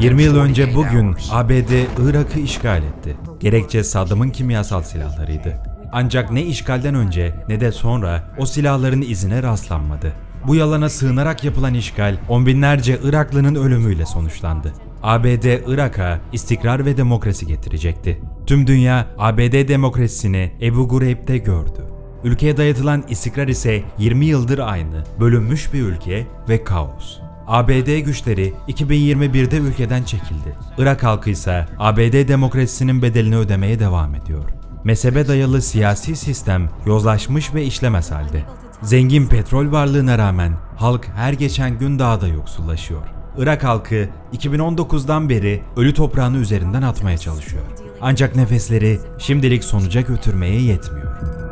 20 yıl 48 önce bugün. ABD Irak'ı işgal etti. Gerekçe Saddam'ın kimyasal silahlarıydı. Ancak ne işgalden önce ne de sonra o silahların izine rastlanmadı. Bu yalana sığınarak yapılan işgal on binlerce Iraklının ölümüyle sonuçlandı. ABD Irak'a istikrar ve demokrasi getirecekti. Tüm dünya ABD demokrasisini Ebu Gureyb'de gördü. Ülkeye dayatılan istikrar ise 20 yıldır aynı, bölünmüş bir ülke ve kaos. ABD güçleri 2021'de ülkeden çekildi. Irak halkı ise ABD demokrasisinin bedelini ödemeye devam ediyor. Mezhebe dayalı siyasi sistem yozlaşmış ve işlemez halde. Zengin petrol varlığına rağmen halk her geçen gün daha da yoksullaşıyor. Irak halkı 2019'dan beri ölü toprağını üzerinden atmaya çalışıyor. Ancak nefesleri şimdilik sonuca götürmeye yetmiyor.